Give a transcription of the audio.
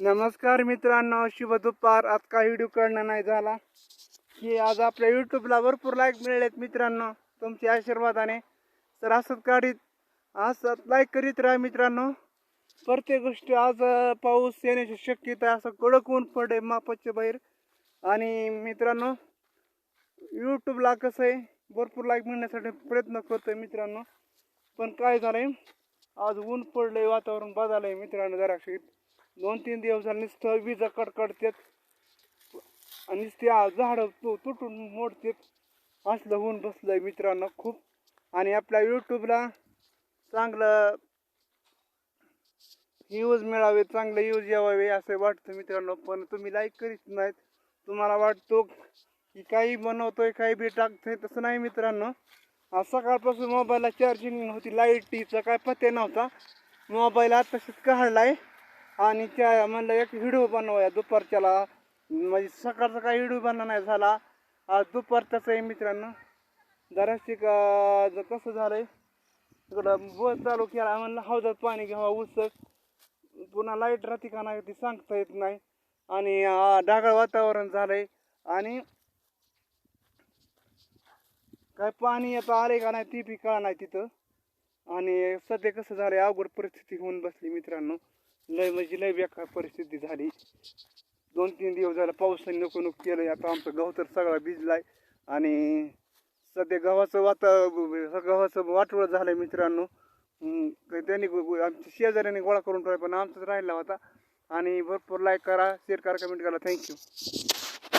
नमस्कार मित्रांनो शुभ दुपार. आज काही व्हिडिओ करणं नाही झाला. की आज आपल्या यूट्यूबला भरपूर लाईक मिळालेत मित्रांनो तुमच्या आशीर्वादाने. तर असंच काढीत असत लाईक करीत राहा मित्रांनो. प्रत्येक गोष्टी आज पाऊस येण्याची शक्यता आहे. असं कडक ऊन पडे मापाच्या बाहेर. आणि मित्रांनो यूट्यूबला कसं आहे भरपूर लाईक मिळण्यासाठी प्रयत्न करतोय मित्रांनो. पण काय झालंय आज ऊन पडलंय वातावरण बदललंय मित्रांनो जराशी. दोन तीन दिवस झाले नुसतं विजा कडकडतात. आणि ते झाडं तु तुटून मोडतात. असलं ऊन बसलंय मित्रांनो खूप. आणि आपल्या यूट्यूबला चांगलं यूज मिळावे चांगले यूज यावावे असं वाटतं मित्रांनो. पण तुम्ही लाईक करीत नाहीत. तुम्हाला वाटतो की काही बनवतोय काही बी टाकतोय तसं नाही मित्रांनो. आज सकाळपासून मोबाईलला चार्जिंग होती लाईटीचा काय पत्ते नव्हता. मोबाईल आताशीच काढलाय. आणि त्या म्हणलं एक व्हिडिओ बनवूया दुपारच्याला. म्हणजे सकाळचा काही व्हिडिओ बनला नाही झाला. आज दुपारचाच आहे मित्रांनो. जराशी का ज- कसं झालंय तिकडं बस चालू केला म्हणलं हौदात पाणी घ्यावा उसक पुन्हा लाइट राहते का नाही ती सांगता येत नाही. आणि ढगाळ वातावरण झालंय. आणि काय पाणी आता आले का नाही ती बी का नाही तिथं. आणि सध्या कसं झालंय अवघड परिस्थिती होऊन बसली मित्रांनो. लय म्हणजे लय बेकार परिस्थिती झाली. दोन तीन दिवस झाला पावसाने नको नको केलं आता आमचं गहू तर सगळा भिजलाय. आणि सध्या गव्हाचं वाता गव्हाचं वाटोळं झालंय मित्रांनो. त्यांनी गो- आमच्या शेजाऱ्याने गोळा करून ठेवला पण आमचाच राहिला होता. आणि भरपूर लाईक करा शेअर करा कमेंट करा. थँक्यू